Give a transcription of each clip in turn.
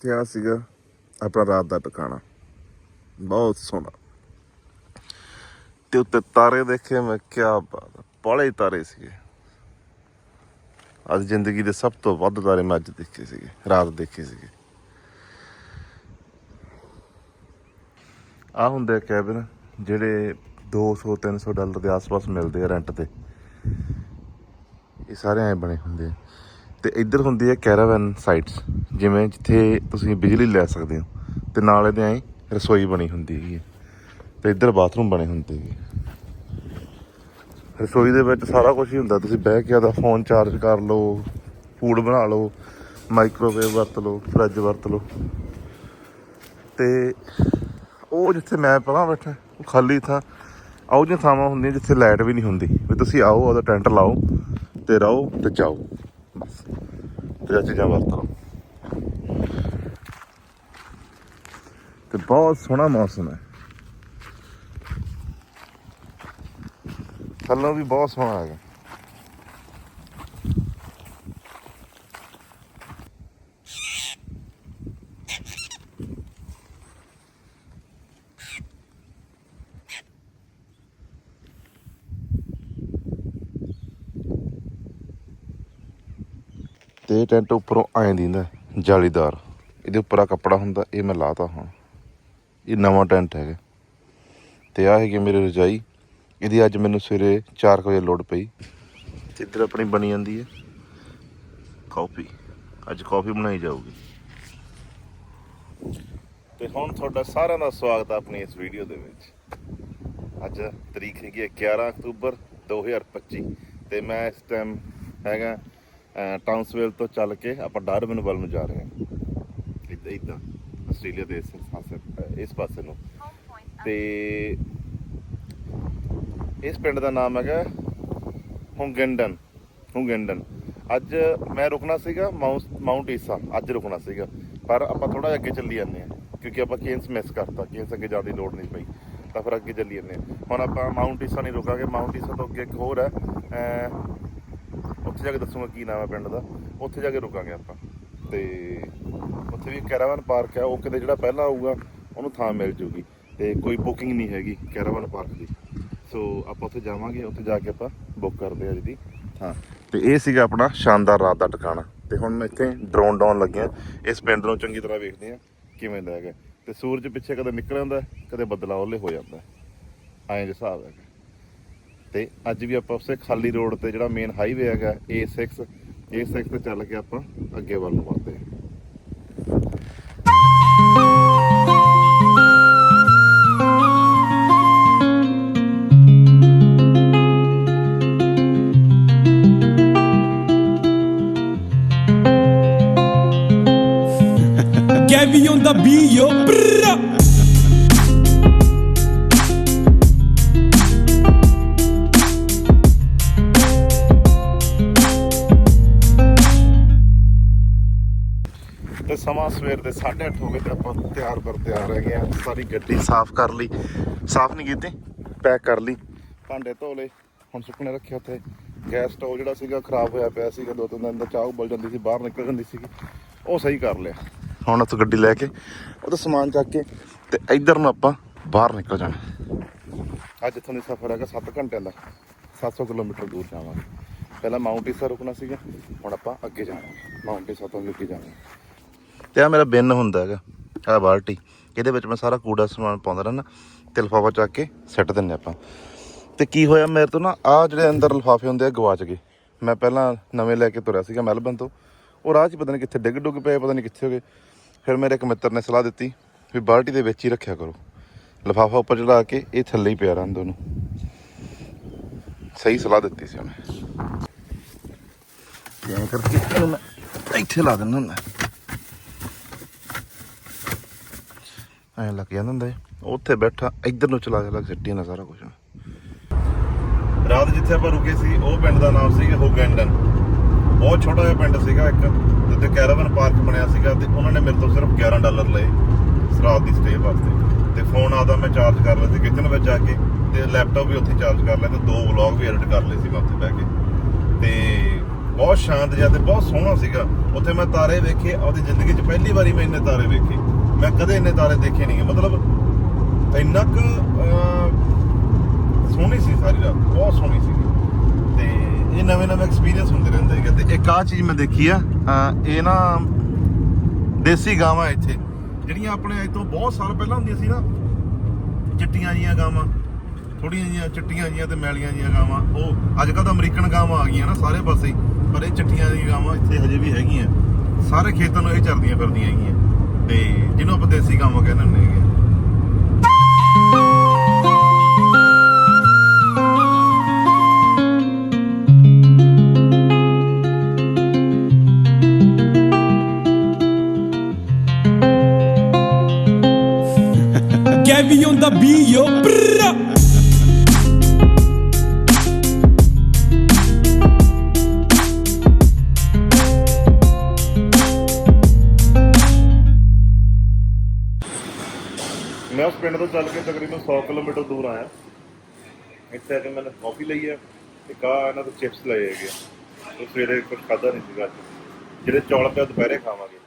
ਤੇ ਆ ਸੀਗਾ ਆਪਣਾ ਰਾਤ ਦਾ ਟਿਕਾਣਾ। ਬਹੁਤ ਸੋਹਣਾ। ਤੇ ਉੱਤੇ ਤਾਰੇ ਦੇਖੇ ਮੈਂ ਕਿਆ ਬਾਤ ਆ, ਤਾਰੇ ਸੀਗੇ। ਅੱਜ ਜ਼ਿੰਦਗੀ ਦੇ ਸਭ ਤੋਂ ਵੱਧ ਤਾਰੇ ਮੈਂ ਅੱਜ ਦੇਖੇ ਸੀਗੇ ਰਾਤ ਦੇਖੇ ਸੀਗੇ। ਆ ਹੁੰਦੇ ਕੈਬਨ ਜਿਹੜੇ 200 300 ਡਾਲਰ ਦੇ ਆਸ-ਪਾਸ ਮਿਲਦੇ ਆ ਰੈਂਟ ਤੇ। ਇਹ ਸਾਰੇ ਐ ਬਣੇ ਹੁੰਦੇ ਆ। ਤੇ ਇੱਧਰ ਹੁੰਦੀ ਹੈ ਕੈਰਾਵਨ ਸਾਈਟਸ ਜਿਵੇਂ ਜਿੱਥੇ ਤੁਸੀਂ ਬਿਜਲੀ ਲੈ ਸਕਦੇ ਹੋ, ਤੇ ਨਾਲ ਇਹਦੇ ਐ ਰਸੋਈ ਬਣੀ ਹੁੰਦੀ ਹੈਗੀ ਹੈ। ਤੇ ਇੱਧਰ ਬਾਥਰੂਮ ਬਣੇ ਹੁੰਦੇ ਹੈਗੇ ਰਸੋਈ ਦੇ ਵਿੱਚ ਸਾਰਾ ਕੁਝ ਹੀ ਹੁੰਦਾ, ਤੁਸੀਂ ਬਹਿ ਕੇ ਆਦਾ ਫੋਨ ਚਾਰਜ ਕਰ ਲਓ, ਫੂਡ ਬਣਾ ਲਓ ਮਾਈਕ੍ਰੋਵੇਵ ਵਰਤ ਲਓ ਫਰਿੱਜ ਵਰਤ ਲਓ। ਤੇ ਉਹ ਜਿੱਥੇ ਮੈਂ ਪਹਿਲਾਂ ਬੈਠਾ, ਉਹ ਖਾਲੀ ਥਾਂ ਆਉ ਜਿਹੀਆਂ ਥਾਵਾਂ ਹੁੰਦੀਆਂ ਜਿੱਥੇ ਲਾਈਟ ਵੀ ਨਹੀਂ ਹੁੰਦੀ, ਵੀ ਤੁਸੀਂ ਆਓ ਉਹਦਾ ਟੈਂਟ ਲਾਓ, ਤੇ ਰਹੋ ਤੇ ਜਾਓ, ਬਸ। ਤੇ ਇਹ ਚੀਜ਼ਾਂ ਵਰਤੋ ਤੇ ਬਹੁਤ ਸੋਹਣਾ ਮੌਸਮ ਹੈ। ਥੱਲੋਂ ਵੀ ਬਹੁਤ ਸੋਹਣਾ ਹੈਗਾ। ਤੇ ਟੈਂਟ ਉੱਪਰੋਂ ਐਂ ਦਿੰਦਾ ਜਾਲੀਦਾਰ। ਇਹਦੇ ਉੱਪਰ ਆ ਕੱਪੜਾ ਹੁੰਦਾ, ਇਹ ਮੈਂ ਲਾਤਾ ਹੁਣ। ਇਹ ਨਵਾਂ ਟੈਂਟ ਹੈਗਾ। ਤੇ ਆ ਹੈਗੀ ਮੇਰੀ ਰਜਾਈ। ਇਹਦੀ ਅੱਜ ਮੈਨੂੰ ਸਵੇਰੇ 4 ਵਜੇ ਲੋਡ ਪਈ। ਤੇ ਇੱਧਰ ਆਪਣੀ ਬਣੀ ਜਾਂਦੀ ਹੈ। ਕਾਫੀ। ਅੱਜ ਕਾਫੀ ਬਣਾਈ ਜਾਊਗੀ। ਤੇ ਹੁਣ ਤੁਹਾਡਾ ਸਾਰਿਆਂ ਦਾ ਸਵਾਗਤ ਹੈ ਆਪਣੀ ਇਸ ਵੀਡੀਓ ਦੇ ਵਿੱਚ। ਅੱਜ ਤਰੀਕ ਹੈਗੀ ਹੈ 11 ਅਕਤੂਬਰ 2025 ਤੇ ਮੈਂ ਇਸ ਟਾਈਮ ਹੈਗਾ ਅਹ, ਟਾਊਨਸਵਿਲ ਤੋਂ ਚੱਲ ਕੇ ਆਪਾਂ ਡਾਰਵਿਨ ਵੱਲ ਨੂੰ ਜਾ ਰਹੇ ਹਾਂ। ਇੱਦਾਂ ਇੱਦਾਂ। ਆਸਟ੍ਰੇਲੀਆ ਦੇ ਇਸ ਪਾਸੇ ਇਸ ਪਾਸੇ ਨੂੰ ਤੇ ਇਸ ਪਿੰਡ ਦਾ ਨਾਮ ਹੈਗਾ ਹੁੰਗੈਂਡਨ ਹੁੰਗੈਂਡਨ। ਅੱਜ ਮੈਂ ਰੁਕਣਾ ਸੀਗਾ ਮਾਊਂਟ ਈਸਾ ਅੱਜ ਰੁਕਣਾ ਸੀਗਾ। ਪਰ ਆਪਾਂ ਥੋੜਾ ਜਿਹਾ ਅੱਗੇ ਚੱਲੀ ਜਾਂਦੇ ਆ ਕਿਉਂਕਿ ਆਪਾਂ ਕੇਨਸ ਮਿਸ ਕਰਤਾ ਕੇਨਸ ਅੱਗੇ ਜਾਣ ਦੀ ਲੋੜ ਨਹੀਂ ਪਈ। ਤਾਂ ਫਿਰ ਅੱਗੇ ਚੱਲੀ ਜਾਂਦੇ ਆ ਹੁਣ ਆਪਾਂ ਮਾਊਂਟ ਈਸਾ ਨਹੀਂ ਰੁਕਾਂਗੇ ਮਾਊਂਟ ਈਸਾ ਤੋਂ ਅੱਗੇ ਇੱਕ ਹੋਰ ਹੈ ਉੱਥੇ ਜਾ ਕੇ ਦੱਸੂਗਾ ਕੀ ਨਾਮ ਹੈ ਪਿੰਡ ਦਾ। ਉੱਥੇ ਜਾ ਕੇ ਰੁਕਾਂਗੇ ਆਪਾਂ। ਤੇ ਉੱਥੇ ਵੀ ਕੈਰਾਵਨ ਪਾਰਕ ਹੈ, ਉਹ ਕਿਤੇ ਜਿਹੜਾ ਪਹਿਲਾਂ ਆਊਗਾ, ਉਹਨੂੰ ਥਾਂ ਮਿਲ ਜੂਗੀ ਤੇ ਕੋਈ ਬੁਕਿੰਗ ਨਹੀਂ ਹੈਗੀ ਕੈਰਾਵਨ ਪਾਰਕ ਦੀ। ਸੋ ਆਪਾਂ ਉੱਥੇ ਜਾਵਾਂਗੇ, ਉੱਥੇ ਜਾ ਕੇ ਆਪਾਂ ਬੁੱਕ ਕਰਦੇ ਆ ਜਿਹਦੀ ਥਾਂ। ਤੇ ਇਹ ਸੀਗਾ ਆਪਣਾ ਸ਼ਾਨਦਾਰ ਰਾਤ ਦਾ ਟਿਕਾਣਾ। ਤੇ ਹੁਣ ਮੈਂ ਇੱਥੇ ਡਰੋਨ ਡਾਉਣ ਲੱਗਿਆ। ਇਸ ਪਿੰਡ ਨੂੰ ਚੰਗੀ ਤਰ੍ਹਾਂ ਵੇਖਦੇ ਆ ਕਿਵੇਂ ਦਾ ਹੈਗਾ ਤੇ ਸੂਰਜ ਪਿੱਛੇ ਕਦੇ ਨਿਕਲ ਆਉਂਦਾ, ਕਦੇ ਬੱਦਲਾ ਉਹਲੇ ਹੋ ਜਾਂਦਾ। ਐਂ ਜਿਹਾ ਹਿਸਾਬ ਹੈਗਾ। ਤੇ ਅੱਜ ਵੀ ਆਪਾਂ ਉਸੇ ਖਾਲੀ ਰੋਡ ਤੇ ਜਿਹੜਾ ਮੇਨ ਹਾਈਵੇ ਹੈਗਾ A6 A6 ਤੇ ਚੱਲ ਕੇ ਆਪਾਂ ਅੱਗੇ ਵੱਲ ਨੂੰ ਵਧਦੇ Gabby on the beat, ਤੇ ਸਮਾਂ ਸਵੇਰ ਦੇ 8:30 ਹੋ ਗਏ ਤੇ ਆਪਾਂ ਤਿਆਰ ਬਰ ਤਿਆਰ ਹੈਗੇ ਆ। ਸਾਰੀ ਗੱਡੀ ਸਾਫ਼ ਕਰ ਲਈ। ਸਾਫ਼ ਨਹੀਂ ਕੀਤੀ ਪੈਕ ਕਰ ਲਈ। ਭਾਂਡੇ ਧੋ ਲਏ ਹੁਣ ਸੁੱਕਣੇ ਰੱਖੇ ਉੱਥੇ। ਗੈਸ ਸਟੋਵ ਜਿਹੜਾ ਸੀਗਾ ਖਰਾਬ ਹੋਇਆ ਪਿਆ ਸੀਗਾ ਦੋ ਤਿੰਨ ਦਿਨ ਦਾ ਚਾਹ ਉਬਲ ਜਾਂਦੀ ਸੀ ਬਾਹਰ ਨਿਕਲ ਜਾਂਦੀ ਸੀਗੀ। ਉਹ ਸਹੀ ਕਰ ਲਿਆ। ਹੁਣ ਉੱਥੇ ਗੱਡੀ ਲੈ ਕੇ ਉਹਦਾ ਸਮਾਨ ਚੱਕ ਕੇ ਤੇ ਇੱਧਰ ਨੂੰ ਆਪਾਂ ਬਾਹਰ ਨਿਕਲ ਜਾਣਾ। ਅੱਜ ਇੱਥੋਂ ਦੀ ਸਫ਼ਰ ਹੈਗਾ 7 ਘੰਟਿਆਂ ਦਾ 700 ਕਿਲੋਮੀਟਰ ਦੂਰ ਜਾਵਾਂਗੇ। ਪਹਿਲਾਂ ਮਾਊਂਟ ਈਸਾ ਰੁਕਣਾ ਸੀਗਾ ਹੁਣ ਆਪਾਂ ਅੱਗੇ ਜਾਣਾ। ਮਾਊਂਟ ਈਸਾ ਤੋਂ ਅੱਗੇ ਜਾਣਾ। ਤੇ ਆ ਮੇਰਾ ਬਿਨ ਹੁੰਦਾ ਹੈਗਾ ਆ ਬਾਲਟੀ। ਇਹਦੇ ਵਿੱਚ ਮੈਂ ਸਾਰਾ ਕੂੜਾ ਸਮਾਨ ਪਾਉਂਦਾ ਰਹਿਣਾ ਤੇ ਲਿਫਾਫਾ ਚੱਕ ਕੇ ਸਿੱਟ ਦਿੰਨੇ ਆਪਾਂ। ਤੇ ਕੀ ਹੋਇਆ ਮੇਰੇ ਤੋਂ ਨਾ ਆ ਜਿਹੜੇ ਅੰਦਰ ਲਿਫਾਫੇ ਹੁੰਦੇ ਆ ਗਵਾਚ ਗਏ। ਮੈਂ ਪਹਿਲਾਂ ਨਵੇਂ ਲੈ ਕੇ ਤੁਰਿਆ ਸੀਗਾ ਮੈਲਬਨ ਤੋਂ। ਉਹ ਰਾਹ 'ਚ ਪਤਾ ਨਹੀਂ ਕਿੱਥੇ ਡਿੱਗ ਡੁੱਗ ਪਏ ਪਤਾ ਨਹੀਂ ਕਿੱਥੇ ਹੋ ਗਏ। ਫਿਰ ਮੇਰੇ ਇੱਕ ਮਿੱਤਰ ਨੇ ਸਲਾਹ ਦਿੱਤੀ ਵੀ ਬਾਲਟੀ ਦੇ ਵਿੱਚ ਹੀ ਰੱਖਿਆ ਕਰੋ। ਲਿਫਾਫਾ ਉੱਪਰ ਚੜਾ ਕੇ ਇਹ ਥੱਲੇ ਹੀ ਪਿਆ ਰਹਿਣ ਦੋ ਨੂੰ ਸਹੀ ਸਲਾਹ ਦਿੱਤੀ ਸੀ ਉਹਨੇ। ਤੇ ਕਰਕੇ ਇਹਨੂੰ ਮੈਂ ਇੱਥੇ ਲਾ ਦਿੰਦਾ ਹੁੰਦਾ। ਐਂ ਲੱਗ ਜਾਂਦਾ ਹੁੰਦਾ ਉੱਥੇ ਬੈਠਾ, ਇੱਧਰ ਨੂੰ ਚਲਾ ਕੇ ਸਿੱਟੀ ਨਾ ਸਾਰਾ ਕੁਝ ਰਾਤ ਜਿੱਥੇ ਆਪਾਂ ਰੁਕੇ ਸੀ, ਉਹ ਪਿੰਡ ਦਾ ਨਾਮ ਸੀ ਹੋਗੈਂਡਨ। ਬਹੁਤ ਛੋਟਾ ਜਿਹਾ ਪਿੰਡ ਸੀਗਾ ਇੱਕ। ਜਿੱਥੇ ਕੈਰਾਵਨ ਪਾਰਕ ਬਣਿਆ ਸੀਗਾ ਤੇ ਉਹਨਾਂ ਨੇ ਮੇਰੇ ਤੋਂ ਸਿਰਫ 11 ਡਾਲਰ ਲਏ ਇਸ ਰਾਤ ਦੀ ਸਟੇ ਵਾਸਤੇ। ਤੇ ਫੋਨ ਆਦਾ, ਮੈਂ ਚਾਰਜ ਕਰ ਲਿਆ ਸੀ ਕਿਚਨ ਵਿੱਚ ਜਾ ਕੇ ਤੇ ਲੈਪਟਾਪ ਵੀ ਉੱਥੇ ਚਾਰਜ ਕਰ ਲਿਆ ਤੇ ਦੋ ਵਲੌਗ ਵੀ ਐਡਿਟ ਕਰ ਲਏ ਸੀ ਮੈਂ ਉੱਥੇ ਬਹਿ ਕੇ। ਤੇ ਬਹੁਤ ਸ਼ਾਂਤ ਜਿਹਾ ਤੇ ਬਹੁਤ ਸੋਹਣਾ ਸੀਗਾ। ਉੱਥੇ ਮੈਂ ਤਾਰੇ ਵੇਖੇ ਆਪਣੀ ਜ਼ਿੰਦਗੀ 'ਚ ਪਹਿਲੀ ਵਾਰੀ ਮੈਂ ਇੰਨੇ ਤਾਰੇ ਵੇਖੇ। ਮੈਂ ਕਦੇ ਇੰਨੇ ਤਾਰੇ ਦੇਖੇ ਨਹੀਂ ਮਤਲਬ ਇੰਨਾ ਕੁ ਸੋਹਣੀ ਸੀ ਸਾਰੀ ਰਾਤ, ਬਹੁਤ ਸੋਹਣੀ ਸੀ ਇਹ ਨਵੇਂ ਨਵੇਂ ਐਕਸਪੀਰੀਅੰਸ ਹੁੰਦੇ ਰਹਿੰਦੇ ਹੈਗੇ। ਤੇ ਇੱਕ ਆ ਚੀਜ਼ ਮੈਂ ਦੇਖੀ ਆ ਇਹ ਨਾ ਦੇਸੀ ਗਾਵਾਂ ਇੱਥੇ। ਜਿਹੜੀਆਂ ਆਪਣੇ ਅੱਜ ਤੋਂ ਬਹੁਤ ਸਾਲ ਪਹਿਲਾਂ ਹੁੰਦੀਆਂ ਸੀ ਨਾ, ਚਿੱਟੀਆਂ ਜੀਆਂ ਗਾਵਾਂ ਥੋੜੀਆਂ ਜੀਆਂ ਚਿੱਟੀਆਂ ਜੀਆਂ ਤੇ ਮੈਲੀਆਂ ਜੀਆਂ ਗਾਵਾਂ। ਉਹ ਅੱਜ ਕੱਲ ਤਾਂ ਅਮਰੀਕਨ ਗਾਵਾਂ ਆ ਗਈਆਂ ਨਾ ਸਾਰੇ ਪਾਸੇ ਪਰ ਇਹ ਚਿੱਟੀਆਂ ਜੀਆਂ ਗਾਵਾਂ ਇੱਥੇ ਹਜੇ ਵੀ ਹੈਗੀਆਂ। ਸਾਰੇ ਖੇਤਾਂ ਨੂੰ ਇਹ ਚਰਦੀਆਂ ਫਿਰਦੀਆਂ ਹੈਗੀਆਂ। ਤੇ ਜਿਹਨੂੰ ਆਪਾਂ ਦੇਸੀ ਗਾਵਾਂ ਕਹਿੰਦੇ ਹੁੰਦੇ ਹੈਗੇ। ਇੱਥੇ ਆ ਕੇ ਮੈंने ਕਾਫੀ ਲਈ ਹੈ ਤੇ ਕਾ ਇਹਨਾਂ ਤੋਂ ਚਿਪਸ ਲਏ ਹੈਗੇ। ਤੇ ਸਵੇਰੇ ਕੁਝ ਖਾਦਾ ਨਹੀਂ ਸੀਗਾ ਅੱਜ। ਜਿਹੜੇ ਚੌਲ ਪਿਆ ਦੁਪਹਿਰੇ ਖਾਵਾਂਗੇ।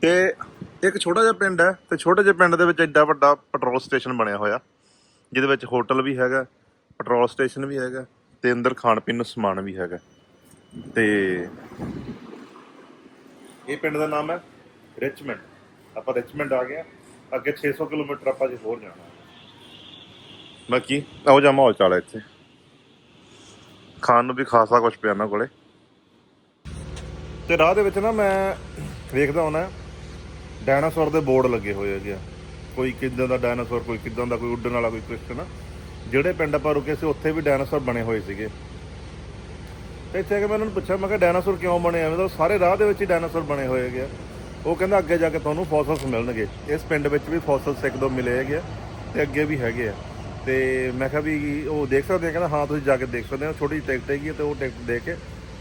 ਤੇ ਇੱਕ ਛੋਟਾ ਜਿਹਾ ਪਿੰਡ ਹੈ ਤੇ ਛੋਟੇ ਜਿਹੇ ਪਿੰਡ ਦੇ ਵਿੱਚ ਐਡਾ ਵੱਡਾ ਪੈਟਰੋਲ ਸਟੇਸ਼ਨ ਬਣਿਆ ਹੋਇਆ। ਜਿਹਦੇ ਵਿੱਚ ਹੋਟਲ ਵੀ ਹੈਗਾ ਪੈਟਰੋਲ ਸਟੇਸ਼ਨ ਵੀ ਹੈਗਾ ਤੇ ਅੰਦਰ ਖਾਣ ਪੀਣ ਨੂੰ ਸਮਾਨ ਵੀ ਹੈਗਾ। ਤੇ ਇਹ ਪਿੰਡ ਦਾ ਨਾਮ ਹੈ ਰਿਚਮੰਡ ਆਪਾਂ ਰਿਚਮੰਡ ਆ ਗਏ ਹਾਂ। ਅੱਗੇ 600 ਕਿਲੋਮੀਟਰ ਆਪਾਂ ਜੇ ਹੋਰ ਜਾਣਾ। ਬਾਕੀ ਇਹੋ ਜਿਹਾ ਮਾਹੌਲ ਚਾਲ ਹੈ ਇੱਥੇ। ਖਾਣ ਨੂੰ ਵੀ ਖਾਸਾ ਕੁਝ ਪਿਆ ਨਾ ਕੋਲੇ। ਤੇ ਰਾਹ ਦੇ ਵਿੱਚ ਨਾ ਮੈਂ ਵੇਖਦਾ ਹੁਣਾ ਡਾਇਨਾਸੌਰ ਦੇ ਬੋਰਡ ਲੱਗੇ ਹੋਏ ਹੈਗੇ ਆ। ਕੋਈ ਕਿੱਦਾਂ ਦਾ ਡਾਇਨਾਸੌਰ, ਕੋਈ ਕਿੱਦਾਂ ਦਾ, ਕੋਈ ਉੱਡਣ ਵਾਲਾ, ਕੋਈ ਕੁਛ ਨਾ। ਜਿਹੜੇ ਪਿੰਡ ਆਪਾਂ ਰੁਕੇ ਸੀ, ਉੱਥੇ ਵੀ ਡਾਇਨਾਸੌਰ ਬਣੇ ਹੋਏ ਸੀਗੇ। ਤੇ ਇੱਥੇ ਆ ਕੇ ਮੈਂ ਉਹਨਾਂ ਨੂੰ ਪੁੱਛਿਆ, ਮੈਂ ਕਿਹਾ, ਡਾਇਨਾਸੌਰ ਕਿਉਂ ਬਣੇ ਐਵੇਂ ਤਾਂ ਸਾਰੇ ਰਾਹ ਦੇ ਵਿੱਚ ਹੀ ਡਾਇਨਾਸੌਰ ਬਣੇ ਹੋਏ ਹੈਗੇ ਆ। ਉਹ ਕਹਿੰਦਾ, ਅੱਗੇ ਜਾ ਕੇ ਤੁਹਾਨੂੰ ਫੋਸਲਸ ਮਿਲਣਗੇ। ਇਸ ਪਿੰਡ ਵਿੱਚ ਵੀ ਫੋਸਲਸ ਇੱਕ ਦੋ ਮਿਲੇ ਹੈਗੇ ਆ ਤੇ ਅੱਗੇ ਵੀ ਹੈਗੇ ਆ। ਤੇ ਮੈਂ ਕਿਹਾ ਵੀ ਉਹ ਦੇਖ ਸਕਦੇ ਆ, ਕਹਿੰਦਾ ਹਾਂ, ਤੁਸੀਂ ਜਾ ਕੇ ਦੇਖ ਸਕਦੇ ਹੋ, ਛੋਟੀ ਜਿਹੀ ਟਿਕਟ ਹੈਗੀ ਆ ਤੇ ਉਹ ਟਿਕਟ ਦੇ ਕੇ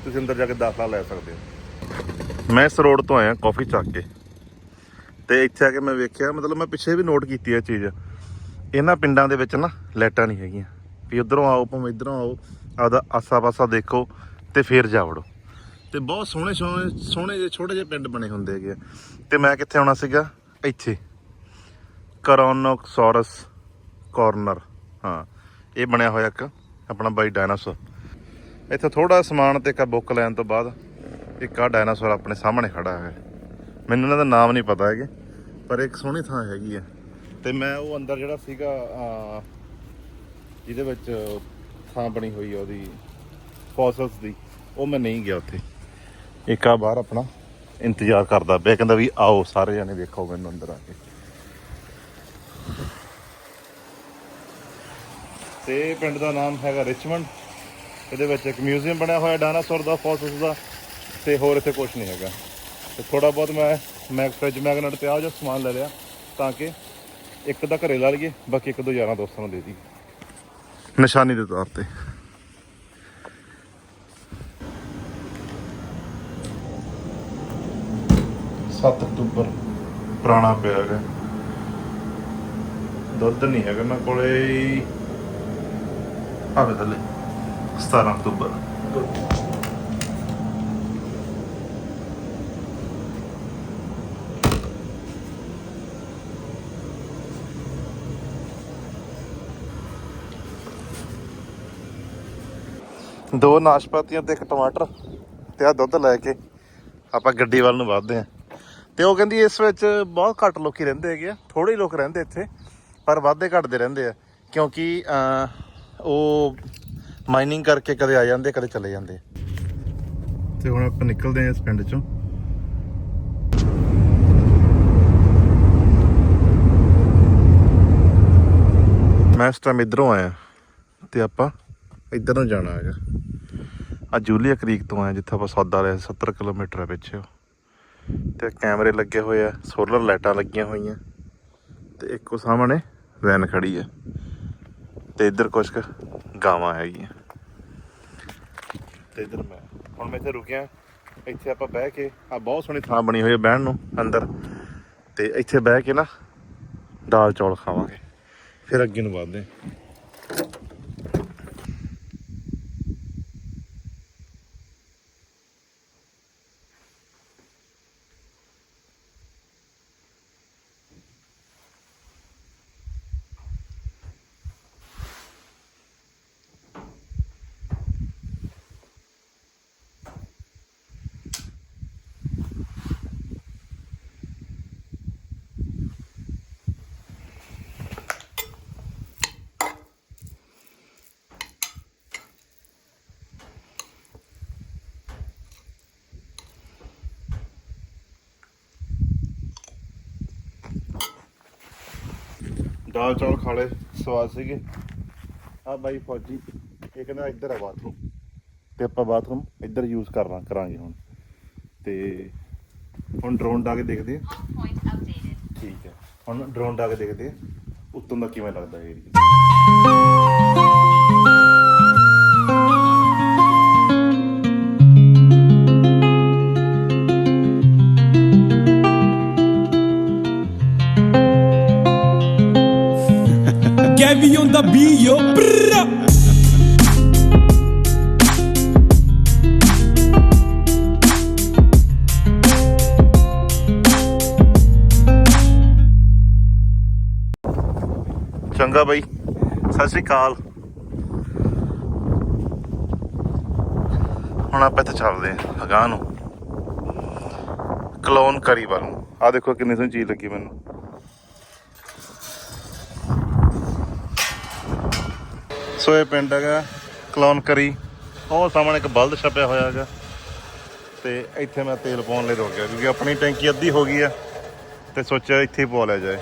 ਤੁਸੀਂ ਅੰਦਰ ਜਾ ਕੇ ਦਾਖਲਾ ਲੈ ਸਕਦੇ ਹੋ। ਮੈਂ ਇਸ ਰੋਡ ਤੋਂ ਆਇਆ ਕਾਫੀ ਚੱਕ ਕੇ ਤੇ ਇੱਥੇ ਆ ਕੇ ਮੈਂ ਵੇਖਿਆ, ਮਤਲਬ ਮੈਂ ਪਿੱਛੇ ਵੀ ਨੋਟ ਕੀਤੀ ਇਹ ਚੀਜ਼। ਇਹਨਾਂ ਪਿੰਡਾਂ ਦੇ ਵਿੱਚ ਨਾ ਲਾਈਟਾਂ ਨਹੀਂ ਹੈਗੀਆਂ। ਵੀ ਉਧਰੋਂ ਆਓ, ਭਾਵੇਂ ਇਧਰੋਂ ਆਓ, ਆਪਦਾ ਆਸਾ-ਪਾਸਾ ਦੇਖੋ ਤੇ ਫੇਰ ਜਾ ਵੜੋ। ਤੇ ਬਹੁਤ ਸੋਹਣੇ ਸੋਹਣੇ ਸੋਹਣੇ ਜਿਹੇ ਛੋਟੇ ਜਿਹੇ ਪਿੰਡ ਬਣੇ ਹੁੰਦੇ ਹੈਗੇ ਆ। ਤੇ ਮੈਂ ਕਿੱਥੇ ਆਉਣਾ ਸੀਗਾ? ਇੱਥੇ। ਕਰੋਨੋਕਸੌਰਸ ਕਾਰਨਰ ਹਾਂ, ਇਹ ਬਣਿਆ ਹੋਇਆ ਇੱਕ, ਆਪਣਾ ਬਾਈ ਡਾਇਨਾਸੌਰ ਇੱਥੇ ਥੋੜਾ ਸਮਾਨ ਤੇ ਇੱਕ ਬੁੱਕ ਲੈਣ ਤੋਂ ਬਾਅਦ, ਇੱਕ ਆ ਡਾਇਨਾਸੌਰ ਆਪਣੇ ਸਾਹਮਣੇ ਖੜਾ ਹੈ। ਮੈਨੂੰ ਇਹਨਾਂ ਦਾ ਨਾਮ ਨਹੀਂ ਪਤਾ ਹੈਗੇ, ਪਰ ਇੱਕ ਸੋਹਣੀ ਥਾਂ ਹੈਗੀ ਹੈ। ਤੇ ਮੈਂ ਉਹ ਅੰਦਰ ਜਿਹੜਾ ਸੀਗਾ ਜਿਹਦੇ ਵਿੱਚ ਥਾਂ ਬਣੀ ਹੋਈ ਆ ਉਹਦੀ ਫੋਸਲਸ ਦੀ, ਉਹ ਮੈਂ ਨਹੀਂ ਗਿਆ ਉੱਥੇ। ਇੱਕ ਆ ਬਾਹਰ ਆਪਣਾ ਇੰਤਜ਼ਾਰ ਕਰਦਾ ਪਿਆ, ਕਹਿੰਦਾ ਵੀ ਆਓ, ਸਾਰੇ ਜਣੇ ਦੇਖੋ ਮੈਨੂੰ ਅੰਦਰ ਆ ਕੇ। ਤੇ ਪਿੰਡ ਦਾ ਨਾਮ ਹੈਗਾ ਰਿਚਮੰਡ ਇਹਦੇ ਵਿੱਚ ਇੱਕ ਮਿਊਜ਼ੀਅਮ ਬਣਿਆ ਹੋਇਆ ਡਾਇਨਾਸੌਰ ਦਾ ਫੋਸਿਲਸ ਦਾ, ਤੇ ਹੋਰ ਇੱਥੇ ਕੁਝ ਨਹੀਂ ਹੈਗਾ। ਤੇ ਥੋੜਾ ਬਹੁਤ ਮੈਂ ਮੈਂ ਫ੍ਰਿਜ ਮੈਗਨੇਟ ਤੇ ਆਹ ਜਿਹਾ ਸਮਾਨ ਲੈ ਲਿਆ, ਤਾਂ ਕਿ ਇੱਕ ਤਾਂ ਘਰੇ ਲਾ ਲਈਏ, ਬਾਕੀ ਇੱਕ ਦੋ ਯਾਰਾਂ ਦੋਸਤਾਂ ਨੂੰ ਦੇ ਦੀ ਨਿਸ਼ਾਨੀ ਦੇ ਤੌਰ ਤੇ। ਸੱਤ ਅਕਤੂਬਰ, ਪੁਰਾਣਾ ਪਿਆ ਹੈਗਾ। ਦੁੱਧ ਨਹੀਂ ਹੈਗਾ ਮੈਂ ਕੋਲੇ। ਆਵੇ ਥੱਲੇ 17 ਅਕਤੂਬਰ ਦੋ ਨਾਸ਼ਪਾਤੀਆਂ ਤੇ ਇੱਕ ਟਮਾਟਰ ਤੇ ਆ ਦੁੱਧ ਲੈ ਕੇ ਆਪਾਂ ਗੱਡੀ ਵੱਲ ਨੂੰ ਵਧਦੇ ਆਂ ਤੇ ਉਹ ਕਹਿੰਦੀ ਇਸ ਵਿੱਚ ਬਹੁਤ ਘੱਟ ਲੋਕੀ ਰਹਿੰਦੇ ਹੈਗੇ ਆ ਥੋੜੇ ਹੀ ਲੋਕ ਰਹਿੰਦੇ ਇੱਥੇ, ਪਰ ਵਾਧੇ ਘਟਦੇ ਰਹਿੰਦੇ ਆ, ਕਿਉਂਕਿ ਉਹ ਮਾਈਨਿੰਗ ਕਰਕੇ ਕਦੇ ਆ ਜਾਂਦੇ ਕਦੇ ਚਲੇ ਜਾਂਦੇ। ਤੇ ਹੁਣ ਆਪਾਂ ਨਿਕਲਦੇ ਹਾਂ ਇਸ ਪਿੰਡ ਚੋਂ। ਮੈਂ ਇਸ ਟਾਈਮ ਇਧਰੋਂ ਆਇਆ ਤੇ ਆਪਾਂ ਇੱਧਰ ਨੂੰ ਜਾਣਾ ਹੈਗਾ। ਆ ਜੂਲੀਆ ਕਰੀਕ ਤੋਂ ਆਇਆ ਜਿੱਥੇ ਆਪਾਂ ਸੌਦਾ ਲਿਆ ਸੀ, 70 ਕਿਲੋਮੀਟਰ ਹੈ ਪਿੱਛੇ। ਉਹ। ਤੇ ਕੈਮਰੇ ਲੱਗੇ ਹੋਏ ਆ ਸੋਲਰ ਲਾਈਟਾਂ ਲੱਗੀਆਂ ਹੋਈਆਂ। ਤੇ ਇੱਕੋ ਸਾਹਮਣੇ ਵੈਨ ਖੜੀ ਹੈ ਤੇ ਇੱਧਰ ਕੁਝ ਕੁ ਗਾਵਾਂ ਹੈਗੀਆਂ। ਤੇ ਇੱਧਰ ਮੈਂ, ਹੁਣ ਮੈਂ ਇੱਥੇ ਰੁਕਿਆ। ਇੱਥੇ ਆਪਾਂ ਬਹਿ ਕੇ ਆ ਬਹੁਤ ਸੋਹਣੀ ਥਾਂ ਬਣੀ ਹੋਈ ਹੈ ਬਹਿਣ ਨੂੰ, ਅੰਦਰ। ਤੇ ਇੱਥੇ ਬਹਿ ਕੇ ਨਾ ਦਾਲ ਚੌਲ ਖਾਵਾਂਗੇ। ਫਿਰ ਅੱਗੇ ਨੂੰ ਵਧਦੇ ਹਾਂ। ਦਾਲ ਚੌਲ ਖਾ ਲਏ ਸਵਾਦ ਸੀਗੇ। ਆ ਬਾਈ ਫੌਜੀ ਇਹ ਕਹਿੰਦਾ ਇੱਧਰ ਆ ਬਾਥਰੂਮ। ਤੇ ਆਪਾਂ ਬਾਥਰੂਮ ਇੱਧਰ ਯੂਜ਼ ਕਰਨਾ ਕਰਾਂਗੇ ਹੁਣ। ਤੇ ਹੁਣ ਡਰੋਨ ਡਾ ਕੇ ਦੇਖਦੇ ਆ. ਠੀਕ ਹੈ। ਹੁਣ ਡਰੋਨ ਡਾ ਕੇ ਦੇਖਦੇ ਆ ਉੱਤੋਂ ਦਾ ਕਿਵੇਂ ਲੱਗਦਾ ਏਰੀਆ the beat, yo. ਚੰਗਾ ਬਾਈ ਸਤਿ ਸ਼੍ਰੀ ਅਕਾਲ। ਹੁਣ ਆਪਾਂ ਇੱਥੇ ਚੱਲਦੇ ਹਾਂ ਅਗਾਂਹ ਨੂੰ। ਕਲੋਨ ਕਰੀ ਵੱਲ ਨੂੰ। ਆ ਦੇਖੋ ਕਿੰਨੀ ਸੋਹਣੀ ਚੀਜ਼ ਲੱਗੀ ਮੈਨੂੰ। ਸੋ ਇਹ ਪਿੰਡ ਹੈਗਾ ਕਲੋਨ ਕਰੀ ਉਹ ਸਾਹਮਣੇ ਇੱਕ ਬਲਦ ਛਪਿਆ ਹੋਇਆ ਹੈਗਾ। ਤੇ ਇੱਥੇ ਮੈਂ ਤੇਲ ਪਾਉਣ ਲਈ ਰੁਕ ਗਿਆ, ਕਿਉਂਕਿ ਆਪਣੀ ਟੈਂਕੀ ਅੱਧੀ ਹੋ ਗਈ ਆ, ਤੇ ਸੋਚਿਆ ਇੱਥੇ ਹੀ ਪਵਾ ਲਿਆ ਜਾਏ।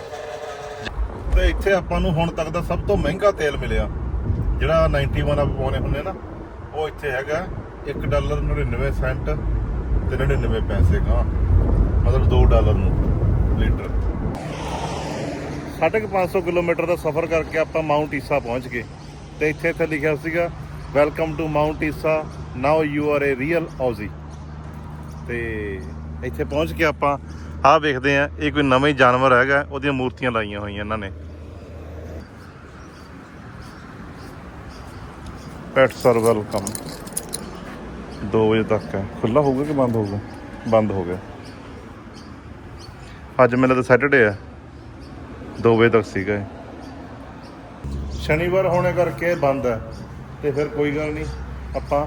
ਤੇ ਇੱਥੇ ਆਪਾਂ ਨੂੰ ਹੁਣ ਤੱਕ ਦਾ ਸਭ ਤੋਂ ਮਹਿੰਗਾ ਤੇਲ ਮਿਲਿਆ, ਜਿਹੜਾ 91 ਆਪ ਪਾਉਣੇ ਹੁੰਦੇ ਨਾ, ਉਹ ਇੱਥੇ ਹੈਗਾ 1 ਡਾਲਰ 99 ਸੈਂਟ ਤੇ 99 ਪੈਸੇ ਕਾ ਮਤਲਬ 2 ਡਾਲਰ ਨੂੰ ਲੀਟਰ। ਸਾਢੇ ਕੁ 500 ਕਿਲੋਮੀਟਰ ਦਾ ਸਫ਼ਰ ਕਰਕੇ ਆਪਾਂ ਮਾਊਂਟ ਈਸਾ ਪਹੁੰਚ ਗਏ। ਤੇ ਇੱਥੇ ਇੱਥੇ ਲਿਖਿਆ ਸੀਗਾ welcome to Mount Isa now you are a real Aussie ਤੇ ਇੱਥੇ ਪਹੁੰਚ ਕੇ ਆਪਾਂ ਆਹ ਵੇਖਦੇ ਆ ਇਹ ਕੋਈ ਨਵਾਂ ਹੀ ਜਾਨਵਰ ਹੈਗਾ, ਉਹਦੀਆਂ ਮੂਰਤੀਆਂ ਲਾਈਆਂ ਹੋਈਆਂ ਇਹਨਾਂ ਨੇ। ਪੈਟਸ ਆਰ ਵੈਲਕਮ 2 ਵਜੇ ਤੱਕ ਹੈ। ਖੁੱਲਾ ਹੋਊਗਾ ਕਿ ਬੰਦ ਹੋਊਗਾ? ਬੰਦ ਹੋ ਗਿਆ। ਅੱਜ ਮੇਰਾ ਤਾਂ ਸੈਟਰਡੇ ਹੈ। 2 ਵਜੇ ਤੱਕ ਸੀਗਾ ਇਹ। ਸ਼ਨੀਵਾਰ ਹੋਣੇ ਕਰਕੇ ਬੰਦ ਹੈ। ਤੇ ਫਿਰ ਕੋਈ ਗੱਲ ਨਹੀਂ, ਆਪਾਂ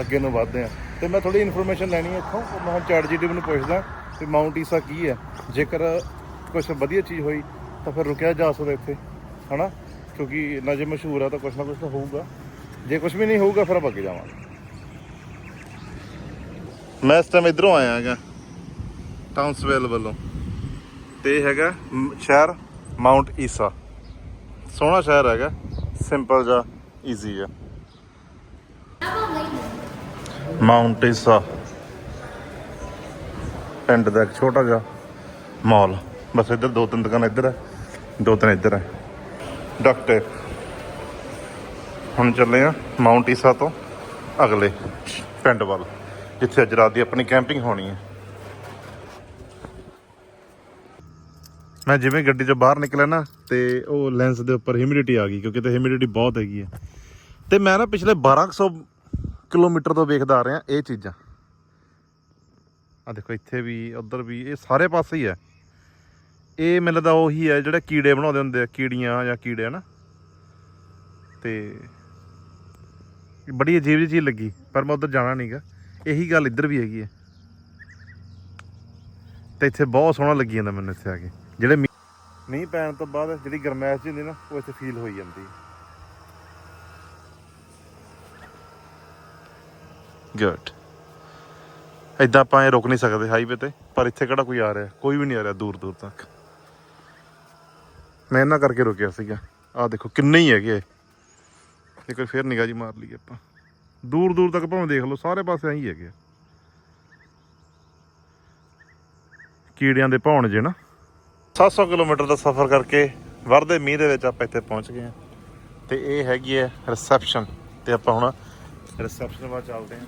ਅੱਗੇ ਨੂੰ ਵਧਦੇ ਆ ਤੇ ਮੈਂ ਥੋੜੀ ਇਨਫੋਰਮੇਸ਼ਨ ਲੈਣੀ ਹੈ ਇੱਥੋਂ। ਉਹ ਮੈਂ ਚੈਟ ਜੀਟੀਪੀ ਨੂੰ ਪੁੱਛਦਾ ਵੀ ਮਾਊਂਟ ਈਸਾ ਕੀ ਹੈ। ਜੇਕਰ ਕੁਝ ਵਧੀਆ ਚੀਜ਼ ਹੋਈ, ਤਾਂ ਫਿਰ ਰੁਕਿਆ ਜਾ ਸਕਦਾ ਇੱਥੇ, ਹਨਾ? ਕਿਉਂਕਿ ਇੰਨਾ ਜੇ ਮਸ਼ਹੂਰ ਆ ਤਾਂ ਕੁਝ ਨਾ ਕੁਝ ਤਾਂ ਹੋਊਗਾ। ਜੇ ਕੁਝ ਵੀ ਨਹੀਂ ਹੋਊਗਾ, ਫਿਰ ਆਪਾਂ ਅੱਗੇ ਜਾਵਾਂਗੇ। ਮੈਂ ਇਸ ਟਾਈਮ ਇਧਰੋਂ ਆਇਆ ਹੈਗਾ ਟਾਊਨਸਵੈਲ ਵੱਲੋਂ। ਤੇ ਹੈਗਾ ਸ਼ਹਿਰ ਮਾਊਂਟ ਈਸਾ ਸੋਹਣਾ ਸ਼ਹਿਰ ਹੈਗਾ। ਸਿੰਪਲ ਜਿਹਾ ਈਜ਼ੀ ਆ। ਮਾਊਂਟ ਈਸਾ ਪਿੰਡ ਦਾ ਇੱਕ ਛੋਟਾ ਜਿਹਾ ਮਾਲ ਬਸ ਇੱਧਰ ਦੋ ਤਿੰਨ ਦੁਕਾਨਾਂ ਇੱਧਰ ਹੈ ਦੋ ਤਿੰਨ ਇੱਧਰ ਹੈ ਡਾਕਟਰ ਹੁਣ ਚੱਲੇ ਆ ਮਾਊਂਟ ਈਸਾ ਤੋਂ ਅਗਲੇ ਪਿੰਡ ਵੱਲ, ਜਿੱਥੇ ਅੱਜ ਰਾਤ ਦੀ ਆਪਣੀ ਕੈਂਪਿੰਗ ਹੋਣੀ ਹੈ। ਮੈਂ ਜਿਵੇਂ ਗੱਡੀ ਚੋਂ ਬਾਹਰ ਨਿਕਲਿਆ ਨਾ ਤੇ ਉਹ ਲੈਂਸ ਦੇ ਉੱਪਰ ਹਿਊਮਿਡਿਟੀ ਆ ਗਈ, ਕਿਉਂਕਿ ਤੇ ਹਿਊਮਿਡਿਟੀ ਬਹੁਤ ਹੈਗੀ ਹੈ ਤੇ ਮੈਂ ਨਾ ਪਿਛਲੇ 1200 ਕਿਲੋਮੀਟਰ ਤੋਂ ਵੇਖਦਾ ਆ ਰਿਹਾ ਇਹ ਚੀਜ਼ਾਂ। ਆ ਦੇਖੋ, ਇੱਥੇ ਵੀ, ਉੱਧਰ ਵੀ, ਇਹ ਸਾਰੇ ਪਾਸੇ ਹੀ ਹੈ ਇਹ ਮੈਨੂੰ ਲੱਗਦਾ ਉਹੀ ਹੈ ਜਿਹੜੇ ਕੀੜੇ ਬਣਾਉਂਦੇ ਹੁੰਦੇ ਆ, ਕੀੜੀਆਂ ਜਾਂ ਕੀੜੇ, ਹਨਾ? ਤੇ ਇਹ ਬੜੀ ਅਜੀਬ ਜਿਹੀ ਚੀਜ਼ ਲੱਗੀ, ਪਰ ਮੈਂ ਉੱਧਰ ਜਾਣਾ ਨਹੀਂਗਾ ਇਹੀ ਗੱਲ ਇੱਧਰ ਵੀ ਹੈਗੀ ਹੈ ਤੇ ਇੱਥੇ ਬਹੁਤ ਸੋਹਣਾ ਲੱਗੀ ਜਾਂਦਾ ਮੈਨੂੰ ਇੱਥੇ ਆ ਕੇ। ਜਿਹੜੇ ਮੀਂਹ- ਪੈਣ ਤੋਂ ਬਾਅਦ ਜਿਹੜੀ ਗਰਮੈਸ਼ ਜਿਹੀ ਹੁੰਦੀ ਨਾ, ਉਹ ਇੱਥੇ ਫੀਲ ਹੋਈ ਜਾਂਦੀ। ਗੁੱਡ ਇਦਾਂ ਆਪਾਂ ਇਹ ਰੁਕ ਨਹੀਂ ਸਕਦੇ ਹਾਈਵੇ ਤੇ, ਪਰ ਇੱਥੇ ਕਿਹੜਾ ਕੋਈ ਆ ਰਿਹਾ? ਕੋਈ ਵੀ ਨਹੀਂ ਆ ਰਿਹਾ ਦੂਰ ਦੂਰ ਤੱਕ। ਮੈਂ ਇਹਨਾਂ ਕਰਕੇ ਰੁਕਿਆ ਸੀਗਾ। ਆਹ ਦੇਖੋ, ਕਿੰਨੇ ਹੀ ਹੈਗੇ ਇਹ। ਇੱਕ ਵਾਰ ਫੇਰ ਨਿਗਾਹ ਜੀ ਮਾਰ ਲਈਏ ਆਪਾਂ। ਦੂਰ ਦੂਰ ਤੱਕ ਭਾਵੇਂ ਦੇਖ ਲਓ, ਸਾਰੇ ਪਾਸੇ ਐਂ ਹੀ ਹੈਗੇ ਆ। ਕੀੜਿਆਂ ਦੇ ਭੌਣ ਜੇ ਨਾ। 700 ਕਿਲੋਮੀਟਰ ਦਾ ਸਫ਼ਰ ਕਰਕੇ ਵਰਦੇ ਮੀਂਹ ਦੇ ਵਿੱਚ ਆਪਾਂ ਇੱਥੇ ਪਹੁੰਚ ਗਏ ਹਾਂ। ਤੇ ਇਹ ਹੈਗੀ ਹੈ ਰਿਸੈਪਸ਼ਨ ਤੇ ਆਪਾਂ ਹੁਣ ਰਿਸੈਪਸ਼ਨ ਵੱਲ ਚੱਲਦੇ ਹਾਂ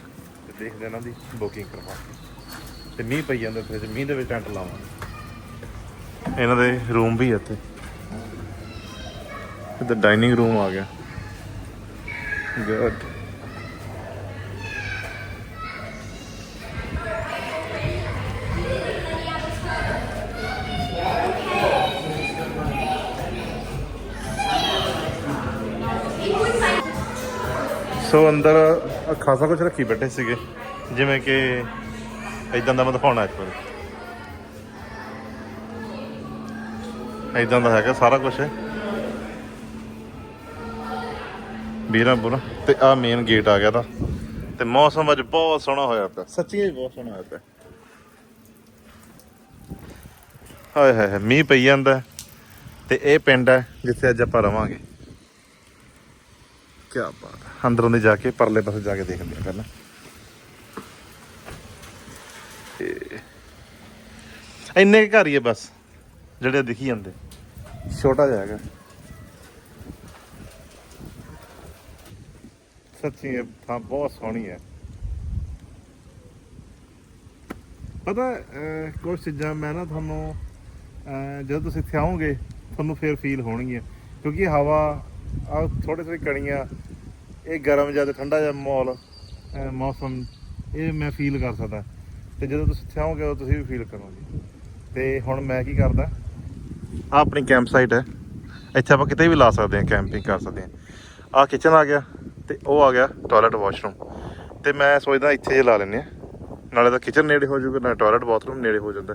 ਤੇ ਦੇਖਦੇ ਹਾਂ ਇਹਨਾਂ ਦੀ ਬੁਕਿੰਗ ਕਰਵਾ ਕੇ। ਤੇ ਮੀਂਹ ਪਈ ਜਾਂਦਾ ਫਿਰ ਮੀਂਹ ਦੇ ਵਿੱਚ ਟੈਂਟ ਲਾਵਾਂਗੇ। ਇਹਨਾਂ ਦੇ ਰੂਮ ਵੀ ਹੈ ਇੱਥੇ। ਇੱਧਰ ਡਾਈਨਿੰਗ ਰੂਮ ਆ ਗਿਆ। ਗੁੱਡ ਸੋ ਅੰਦਰ ਖਾਸਾ ਕੁਝ ਰੱਖੀ ਬੈਠੇ ਸੀਗੇ ਜਿਵੇਂ ਕਿ ਇਦਾਂ ਦਾ ਮੈਂ ਦਿਖਾਉਣਾ ਇੱਕ ਵਾਰੀ। ਇਦਾਂ ਦਾ ਹੈਗਾ ਸਾਰਾ ਕੁਝ ਵੀਰਾਂ ਬੁਰਾ ਤੇ ਆ ਮੇਨ ਗੇਟ ਆ ਗਿਆ ਦਾ ਤੇ ਮੌਸਮ ਅੱਜ ਬਹੁਤ ਸੋਹਣਾ ਹੋਇਆ ਪਿਆ। ਸੱਚੀ ਹੀ ਬਹੁਤ ਸੋਹਣਾ ਹੋਇਆ ਪਿਆ। ਹਾਏ ਹਾਏ ਮੀਂਹ ਪਈ ਜਾਂਦਾ ਤੇ ਇਹ ਪਿੰਡ ਹੈ ਜਿੱਥੇ ਅੱਜ ਆਪਾਂ ਰਵਾਂਗੇ। ਕੀ ਬਾਤ ਅੰਦਰੋਂ ਦੀ ਜਾ ਕੇ ਪਰਲੇ ਪਾਸੇ ਜਾ ਕੇ ਦੇਖਦੇ ਹਾਂ ਪਹਿਲਾਂ। ਤੇ ਇੰਨੇ ਕੁ ਘਰ ਹੀ ਹੈ ਬਸ ਜਿਹੜੇ ਦਿਖੀ ਜਾਂਦੇ। ਛੋਟਾ ਜਿਹਾ ਹੈਗਾ। ਸੱਚੀ ਇਹ ਥਾਂ ਬਹੁਤ ਸੋਹਣੀ ਹੈ। ਪਤਾ ਅਹ, ਕੁਝ ਚੀਜ਼ਾਂ ਮੈਂ ਨਾ ਤੁਹਾਨੂੰ ਅਹ, ਜਦੋਂ ਤੁਸੀਂ ਇੱਥੇ ਆਓਗੇ ਤੁਹਾਨੂੰ ਫੇਰ ਫੀਲ ਹੋਣਗੀਆਂ। ਕਿਉਂਕਿ ਹਵਾ ਆ ਥੋੜੇ ਥੋੜੇ ਕਣੀਆਂ ਇਹ ਗਰਮ ਜਾਂ ਠੰਡਾ ਜਿਹਾ ਮਾਹੌਲ ਅਹ, ਮੌਸਮ ਇਹ ਮੈਂ ਫੀਲ ਕਰ ਸਕਦਾ। ਤੇ ਜਦੋਂ ਤੁਸੀਂ ਇੱਥੇ ਆਓਗੇ ਉਦੋਂ ਤੁਸੀਂ ਵੀ ਫੀਲ ਕਰੋਗੇ। ਤੇ ਹੁਣ ਮੈਂ ਕੀ ਕਰਦਾ ਆ ਆਪਣੀ ਕੈਂਪ ਸਾਈਟ ਹੈ। ਇੱਥੇ ਆਪਾਂ ਕਿਤੇ ਵੀ ਲਾ ਸਕਦੇ ਹਾਂ ਕੈਂਪਿੰਗ ਕਰ ਸਕਦੇ ਹਾਂ। ਆ ਕਿਚਨ ਆ ਗਿਆ ਤੇ ਉਹ ਆ ਗਿਆ ਟਾਇਲਟ ਵਾਸ਼ਰੂਮ ਤੇ ਮੈਂ ਸੋਚਦਾ ਇੱਥੇ ਜੇ ਲਾ ਲੈਂਦੇ ਆ ਨਾਲੇ ਤਾਂ ਕਿਚਨ ਨੇੜੇ ਹੋ ਜਾਊਗਾ ਨਾ ਟਾਇਲਟ ਬਾਥਰੂਮ ਨੇੜੇ ਹੋ ਜਾਂਦਾ।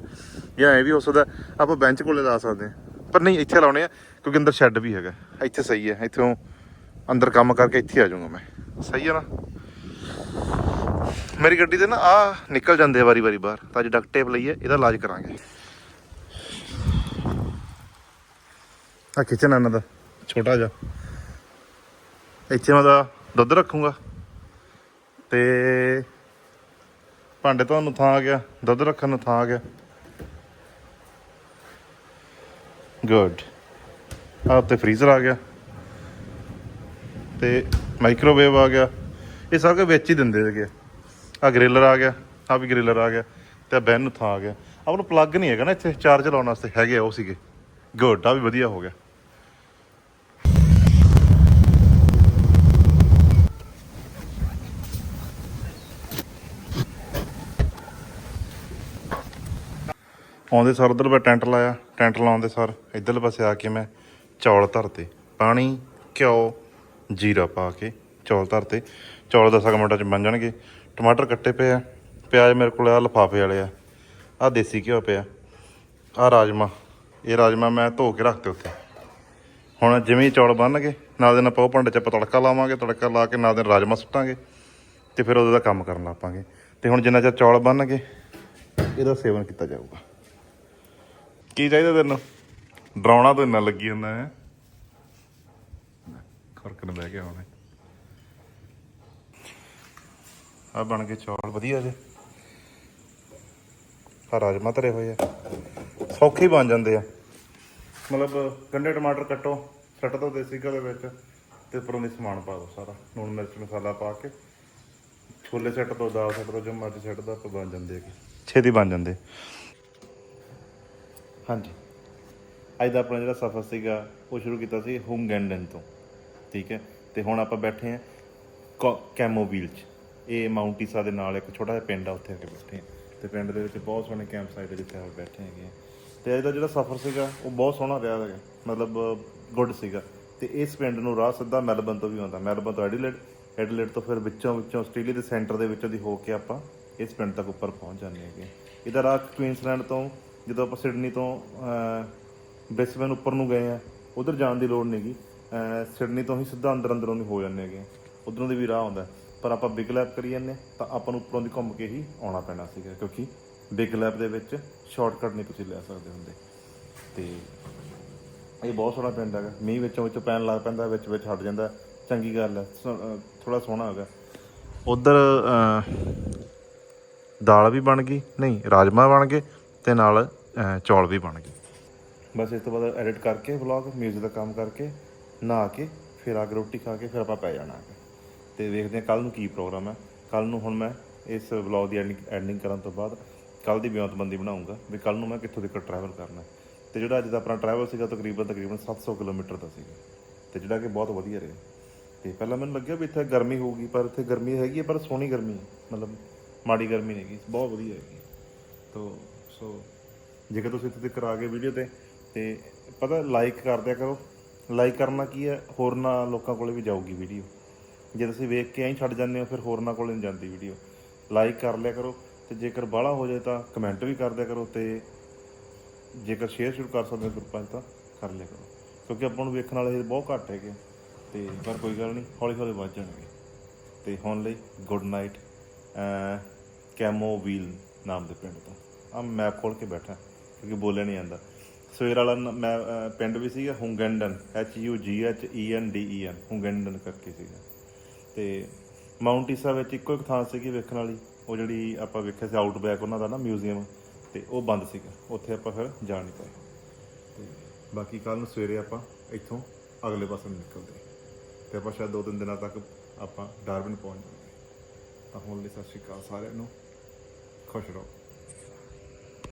ਜਾਂ ਇਹ ਵੀ ਹੋ ਸਕਦਾ ਆਪਾਂ ਬੈਂਚ ਕੋਲੇ ਲਾ ਸਕਦੇ ਹਾਂ। ਪਰ ਨਹੀਂ ਇੱਥੇ ਲਾਉਣੇ ਆ। ਕਿਉਂਕਿ ਅੰਦਰ ਸ਼ੈੱਡ ਵੀ ਹੈਗਾ। ਇੱਥੇ ਸਹੀ ਹੈ, ਇੱਥੋਂ ਅੰਦਰ ਕੰਮ ਕਰਕੇ ਇੱਥੇ ਆ ਜਾਊਂਗਾ ਮੈਂ। ਸਹੀ ਹੈ ਨਾ? ਮੇਰੀ ਗੱਡੀ ਤੇ ਨਾ ਆ ਨਿਕਲ ਜਾਂਦੇ ਆ ਵਾਰੀ ਵਾਰੀ ਬਾਹਰ, ਤਾਂ ਅੱਜ ਡਕਟ ਟੇਪ ਲਈਏ ਇਹਦਾ ਇਲਾਜ ਕਰਾਂਗੇ। ਆ ਕਿਚਨ ਇਹਨਾਂ ਦਾ, ਛੋਟਾ ਜਿਹਾ। ਇੱਥੇ ਮੈਂ ਦਾ ਦੁੱਧ ਰੱਖੂੰਗਾ। ਤੇ ਭਾਂਡੇ ਤੁਹਾਨੂੰ ਥਾਂ ਆ ਗਿਆ, ਦੁੱਧ ਰੱਖਣ ਨੂੰ ਥਾਂ ਆ ਗਿਆ। ਗੁੱਡ ਆ ਉੱਤੇ ਫ੍ਰੀਜ਼ਰ ਆ ਗਿਆ ਤੇ ਮਾਈਕ੍ਰੋਵੇਵ ਆ ਗਿਆ। ਇਹ ਸਾਰਾ ਕੁਝ ਵਿੱਚ ਹੀ ਦਿੰਦੇ ਹੈਗੇ ਆ ਗ੍ਰਿਲਰ ਆ ਗਿਆ ਆ ਵੀ ਗ੍ਰਿਲਰ ਆ ਗਿਆ ਤੇ ਆ ਬੈਨ ਨੂੰ ਥਾਂ ਆ ਗਿਆ। ਆਪ ਨੂੰ ਪਲੱਗ ਨਹੀਂ ਹੈਗਾ ਨਾ ਇੱਥੇ ਚਾਰਜ ਲਾਉਣ ਵਾਸਤੇ ਹੈਗੇ ਆ ਉਹ ਸੀਗੇ। ਗੁੱਡ ਆ ਵੀ ਵਧੀਆ ਹੋ ਗਿਆ। ਆਉਂਦੇ ਸਰ ਉਧਰ ਮੈਂ ਟੈਂਟ ਲਾਇਆ, ਟੈਂਟ ਲਾਉਂਦੇ ਸਰ ਇਧਰਲੇ ਪਾਸੇ ਆ ਕੇ ਮੈਂ ਚੌਲ ਧਰਤੇ, ਪਾਣੀ, ਘਿਓ, ਜੀਰਾ ਪਾ ਕੇ ਚੌਲ ਧਰਤੇ। ਚੌਲ 10 ਕੁ ਮਿੰਟਾਂ ਚ ਬਣ ਜਾਣਗੇ। ਟਮਾਟਰ ਕੱਟੇ ਪਏ ਆ, ਪਿਆਜ਼ ਮੇਰੇ ਕੋਲ ਆ, ਲਫਾਫੇ ਵਾਲੇ ਆ। ਆ ਦੇਸੀ ਘਿਓ ਪਿਆ। ਆ ਰਾਜਮਾ, ਇਹ ਰਾਜਮਾ ਮੈਂ ਧੋ ਕੇ ਰੱਖਤੇ ਉੱਥੇ। ਹੁਣ ਜਿਵੇਂ ਚੌਲ ਬਣਨਗੇ, ਨਾਲ ਦੇ ਨਾਲ ਪਾਉ ਭਾਂਡੇ ਚ ਆਪਾਂ ਤੜਕਾ ਲਾਵਾਂਗੇ, ਤੜਕਾ ਲਾ ਕੇ ਨਾਲ ਦੇ ਨਾਲ ਰਾਜਮਾ ਸੁੱਟਾਂਗੇ ਤੇ ਫਿਰ ਉਹਦਾ ਕੰਮ ਕਰਨ ਲੱਪਾਂਗੇ। ਤੇ ਹੁਣ ਜਿੰਨਾ ਚਿਰ ਚੌਲ ਬਣਨਗੇ, ਇਹਦਾ ਸੇਵਨ ਕੀਤਾ ਜਾਊਗਾ। ਕੀ ਚਾਹੀਦਾ ਤੈਨੂੰ? ਡਰਾਉਣਾ ਤਾਂ ਇੰਨਾ ਲੱਗੀ ਜਾਂਦਾ ਹੈ। ਖਰਕਣ ਬਹਿ ਗਿਆ ਹੁਣ ਆ ਬਣ ਗਏ ਚੌਲ, ਵਧੀਆ ਜੇ। ਆ ਰਾਜਮਾ ਧਰੇ ਹੋਏ ਆ। ਸੌਖੇ ਬਣ ਜਾਂਦੇ ਆ। ਮਤਲਬ ਗੰਡੇ ਟਮਾਟਰ ਕੱਟੋ, ਸੱਟ ਦੋ ਦੇਸੀ ਘਿਓ ਦੇ ਵਿੱਚ ਤੇ ਉੱਪਰੋਂ ਦੀ ਸਮਾਨ ਪਾ ਦਿਓ ਸਾਰਾ। ਲੂਣ ਮਿਰਚ ਮਸਾਲਾ ਪਾ ਕੇ। ਛੋਲੇ ਸੱਟ ਦੋ, ਦਾਲ ਸੱਟ ਦੋ, ਜੋ ਮਰਜ਼ੀ ਸੱਟ ਦੋ, ਆਪੇ ਬਣ ਜਾਂਦੇ ਹੈਗੇ। ਛੇਤੀ ਬਣ ਜਾਂਦੇ। ਹਾਂਜੀ। ਅੱਜ ਦਾ ਆਪਣਾ ਜਿਹੜਾ ਸਫ਼ਰ ਸੀਗਾ, ਉਹ ਸ਼ੁਰੂ ਕੀਤਾ ਸੀ ਹੁੰਗੈਂਡਨ ਤੋਂ, ਠੀਕ ਹੈ? ਤੇ ਹੁਣ ਆਪਾਂ ਬੈਠੇ ਹਾਂ ਕੈਮੋਵੀਲ 'ਚ। ਇਹ ਮਾਊਂਟ ਦੇ ਨਾਲ ਇੱਕ ਛੋਟਾ ਜਿਹਾ ਪਿੰਡ ਆ, ਉੱਥੇ ਆ ਕੇ ਬੈਠੇ ਹਾਂ। ਤੇ ਪਿੰਡ ਦੇ ਵਿੱਚ ਬਹੁਤ ਸੋਹਣੇ ਕੈਂਪ ਸਾਈਟ ਜਿੱਥੇ ਆਪਾਂ ਬੈਠੇ ਹੈਗੇ ਆ ਤੇ ਅੱਜ ਦਾ ਜਿਹੜਾ ਸਫ਼ਰ ਸੀਗਾ, ਉਹ ਬਹੁਤ ਸੋਹਣਾ ਰਿਹਾ ਹੈਗਾ, ਮਤਲਬ ਗੁੱਡ ਸੀਗਾ। ਤੇ ਇਸ ਪਿੰਡ ਨੂੰ ਰਾਹ ਸਿੱਧਾ ਮੈਲਬਨ ਤੋਂ ਵੀ ਆਉਂਦਾ। ਮੈਲਬਨ ਤੋਂ ਐਡੀਲੇਡ ਐਡੀਲੇਡ ਤੋਂ ਫਿਰ ਵਿੱਚੋਂ ਵਿੱਚੋਂ ਆਸਟ੍ਰੇਲੀਆ ਦੇ ਸੈਂਟਰ ਦੇ ਵਿੱਚੋਂ ਦੀ ਹੋ ਕੇ ਆਪਾਂ ਇਸ ਪਿੰਡ ਤੱਕ ਉੱਪਰ ਪਹੁੰਚ ਜਾਂਦੇ ਹੈਗੇ ਇਹਦਾ ਰਾਹ ਕੁਈਨਸਲੈਂਡ ਤੋਂ, ਜਦੋਂ ਆਪਾਂ ਸਿਡਨੀ ਤੋਂ ਬ੍ਰਿਸਬਨ ਉੱਪਰ ਨੂੰ ਗਏ ਆ ਉਧਰ ਜਾਣ ਦੀ ਲੋੜ ਨਹੀਂਗੀ ਸਿਡਨੀ ਤੋਂ ਹੀ ਸਿੱਧਾ ਅੰਦਰ ਅੰਦਰੋਂ ਦੀ ਹੋ ਜਾਂਦੇ ਹੈਗੇ ਉਧਰੋਂ ਦੀ ਵੀ ਰਾਹ ਆਉਂਦਾ ਪਰ ਆਪਾਂ ਬਿਗ ਲੈਪ ਕਰੀ ਜਾਂਦੇ ਹਾਂ, ਤਾਂ ਆਪਾਂ ਨੂੰ ਉੱਪਰੋਂ ਦੀ ਘੁੰਮ ਕੇ ਹੀ ਆਉਣਾ ਪੈਣਾ ਸੀਗਾ ਕਿਉਂਕਿ ਬਿਗ ਲੈਪ ਦੇ ਵਿੱਚ ਸ਼ਾਰਟਕਟ ਨਹੀਂ ਤੁਸੀਂ ਲੈ ਸਕਦੇ ਹੁੰਦੇ। ਤੇ ਇਹ ਬਹੁਤ ਸੋਹਣਾ ਪਿੰਡ ਹੈਗਾ। ਮੀਂਹ ਵਿੱਚੋਂ ਵਿੱਚੋਂ ਪੈਣ ਲੱਗ ਪੈਂਦਾ ਵਿੱਚ ਵਿੱਚ ਹਟ ਜਾਂਦਾ। ਚੰਗੀ ਗੱਲ ਹੈ। ਥੋੜਾ ਸੋਹਣਾ ਹੈਗਾ। ਉਧਰ ਦਾਲ ਵੀ ਬਣ ਗਈ। ਨਹੀਂ ਰਾਜਮਾ ਬਣ ਗਏ ਤੇ ਨਾਲ ਚੌਲ ਵੀ ਬਣ ਗਏ। ਬਸ ਇਸ ਤੋਂ ਬਾਅਦ ਐਡਿਟ ਕਰਕੇ ਵਲੌਗ ਮਿਊਜ਼ਿਕ ਦਾ ਕੰਮ ਕਰਕੇ ਨਹਾ ਕੇ ਫਿਰ ਆ ਕੇ ਰੋਟੀ ਖਾ ਕੇ ਫਿਰ ਆਪਾਂ ਪੈ ਜਾਣਾ ਹੈ ਤੇ ਵੇਖਦੇ ਹਾਂ ਕੱਲ ਨੂੰ ਕੀ ਪ੍ਰੋਗਰਾਮ ਹੈ। ਕੱਲ ਨੂੰ ਹੁਣ ਮੈਂ ਇਸ ਵਲੌਗ ਦੀ ਐਂਡਿੰਗ ਕਰਨ ਤੋਂ ਬਾਅਦ ਕੱਲ ਦੀ ਬਿਆਨਤਬੰਦੀ ਬਣਾਉਂਗਾ ਵੀ ਕੱਲ ਨੂੰ ਮੈਂ ਕਿੱਥੋਂ ਤੱਕ ਟਰੈਵਲ ਕਰਨਾ ਹੈ। ਤੇ ਜਿਹੜਾ ਅੱਜ ਦਾ ਆਪਣਾ ਟਰੈਵਲ ਸੀਗਾ ਤਕਰੀਬਨ ਤਕਰੀਬਨ 700 ਕਿਲੋਮੀਟਰ ਦਾ ਸੀਗਾ। ਤੇ ਜਿਹੜਾ ਕਿ ਬਹੁਤ ਵਧੀਆ ਰਿਹਾ। ਤੇ ਪਹਿਲਾਂ ਮੈਨੂੰ ਲੱਗਿਆ ਵੀ ਇੱਥੇ ਗਰਮੀ ਹੋਊਗੀ, ਪਰ ਇੱਥੇ ਗਰਮੀ ਹੈਗੀ ਹੈ, ਪਰ ਸੋਹਣੀ ਗਰਮੀ ਹੈ। ਮਤਲਬ ਮਾੜੀ ਗਰਮੀ ਨਹੀਂ ਹੈਗੀ, ਬਹੁਤ ਵਧੀਆ ਹੈਗੀ ਤੋ ਸੋ ਜੇਕਰ ਤੁਸੀਂ ਇੱਥੇ ਤੱਕ ਆ ਗਏ ਵੀਡੀਓ ਤੇ ਤੇ ਪਤਾ ਲਾਈਕ ਕਰ ਦਿਆ ਕਰੋ। ਲਾਈਕ ਕਰਨਾ ਕੀ ਹੈ ਹੋਰਨਾਂ ਲੋਕਾਂ ਕੋਲੇ ਵੀ ਜਾਊਗੀ ਵੀਡੀਓ ਜੇ ਤੁਸੀਂ ਵੇਖ ਕੇ ਐਂ ਛੱਡ ਜਾਂਦੇ ਹੋ, ਫਿਰ ਹੋਰਨਾਂ ਕੋਲੇ ਨਹੀਂ ਜਾਂਦੀ ਵੀਡੀਓ ਲਾਈਕ ਕਰ ਲਿਆ ਕਰੋ ਤੇ ਜੇਕਰ ਬਾਹਲਾ ਹੋ ਜਾਏ ਤਾਂ ਕਮੈਂਟ ਵੀ ਕਰ ਦਿਆ ਕਰੋ ਤੇ ਜੇਕਰ ਸ਼ੇਅਰ ਸ਼ੁਰੂ ਕਰ ਸਕਦੇ ਹੋ ਗਰੁੱਪਾਂ 'ਚ ਤਾਂ ਕਰ ਲਿਆ ਕਰੋ। ਕਿਉਂਕਿ ਆਪਾਂ ਨੂੰ ਵੇਖਣ ਵਾਲੇ ਬਹੁਤ ਘੱਟ ਹੈਗੇ ਤੇ ਪਰ ਕੋਈ ਗੱਲ ਨਹੀਂ ਹੌਲੀ ਹੌਲੀ ਵੱਧ ਜਾਣਗੇ। ਤੇ ਹੁਣ ਲਈ ਗੁੱਡ ਨਾਈਟ ਕੈਮੋ ਵੀਲ ਨਾਮ ਦੇ ਪਿੰਡ ਤੋਂ। ਆ ਮੈਪ ਖੋਲ ਕੇ ਬੈਠਾ, ਕਿਉਂਕਿ ਬੋਲਿਆ ਨਹੀਂ ਜਾਂਦਾ। ਸਵੇਰ ਵਾਲਾ ਨ- ਮੈਂ ਪਿੰਡ ਵੀ ਸੀਗਾ, ਹੁੰਗੈਂਡਨ, H U G H E N D E N, ਹੁੰਗੈਂਡਨ ਕਰਕੇ ਸੀਗਾ। ਤੇ ਮਾਊਂਟ ਈਸਾ ਵਿੱਚ ਇੱਕੋ ਇੱਕ ਥਾਂ ਸੀਗੀ ਵੇਖਣ ਵਾਲੀ। ਉਹ ਜਿਹੜੀ ਆਪਾਂ ਵੇਖਿਆ ਸੀ ਆਊਟਬੈਕ ਉਹਨਾਂ ਦਾ ਨਾ ਮਿਊਜ਼ੀਅਮ। ਤੇ ਉਹ ਬੰਦ ਸੀਗਾ। ਉੱਥੇ ਆਪਾਂ ਫਿਰ ਜਾ ਨਹੀਂ ਪਾਏ। ਤੇ ਬਾਕੀ ਕੱਲ ਨੂੰ ਸਵੇਰੇ ਆਪਾਂ ਇੱਥੋਂ ਅਗਲੇ ਪਾਸੇ ਨੂੰ ਨਿਕਲਦੇ ਤੇ ਆਪਾਂ ਸ਼ਾਇਦ ਦੋ ਤਿੰਨ ਦਿਨਾਂ ਤੱਕ ਆਪਾਂ ਡਾਰਵਿਨ ਪਹੁੰਚ ਜਾਵਾਂਗੇ ਤਾਂ ਹੁਣ ਲਈ ਸਤਿ ਸ਼੍ਰੀ ਅਕਾਲ ਸਾਰਿਆਂ ਨੂੰ। ਖੁਸ਼ ਰਹੋ।